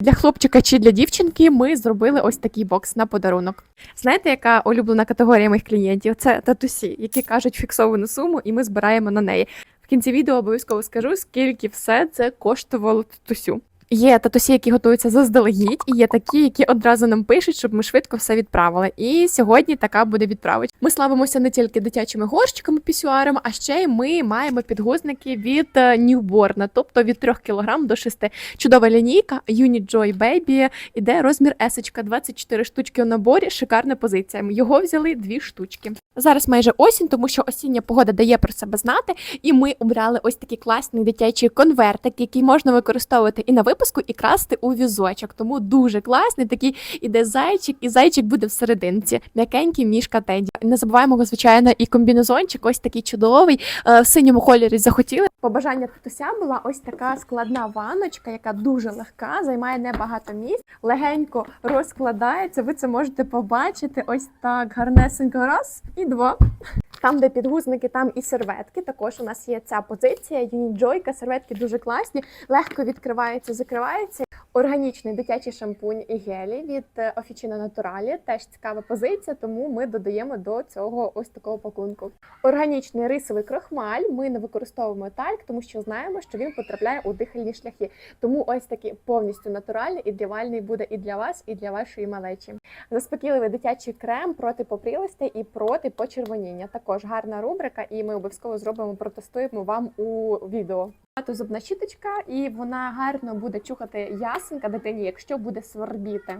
Для хлопчика чи для дівчинки ми зробили ось такий бокс на подарунок. Знаєте, яка улюблена категорія моїх клієнтів? Це татусі, які кажуть фіксовану суму, і ми збираємо на неї. В кінці відео обов'язково скажу, скільки все це коштувало татусю. Є татусі, які готуються заздалегідь, і є такі, які одразу нам пишуть, щоб ми швидко все відправили. І сьогодні така буде відправить. Ми славимося не тільки дитячими горщиками, пісюарами, а ще й ми маємо підгузники від е, ньюборна, тобто від 3 кг до 6. Чудова лінійка Unit Joy Baby, іде розмір есочка, 24 штучки у наборі, шикарна позиція. Його взяли дві штучки. Зараз майже осінь, тому що осіння погода дає про себе знати, і ми обрали ось такий класний дитячий конвертик, який можна використовувати і на випуску, і красти у візочок. Тому дуже класний. Такий іде зайчик, і зайчик буде всерединці. М'якенький мішка Теді. Не забуваємо, звичайно, і комбінезончик, ось такий чудовий, е, в синьому кольорі захотіли. Побажання татуся була ось така складна ваночка, яка дуже легка, займає небагато місць, легенько розкладається. Ви це можете побачити. Ось так гарнесенько раз і два. Там, де підгузники, там і серветки. Також у нас є ця позиція. Юніджойка. Серветки дуже класні, легко відкриваються, закриваються. Органічний дитячий шампунь і гелі від е, Officina Naturali. Теж цікава позиція, тому ми додаємо до цього ось такого пакунку. Органічний рисовий крохмаль. Ми не використовуємо тальк, тому що знаємо, що він потрапляє у дихальні шляхи. Тому ось такий повністю натуральний ідеальний буде і для вас, і для вашої малечі. Заспокійливий дитячий крем проти попрілостей і проти почервоніння. Також гарна рубрика, і ми обов'язково зробимо, протестуємо вам у відео. Багато зубна щіточка, і вона гарно буде чухати ясенка дитині, якщо буде свербіти.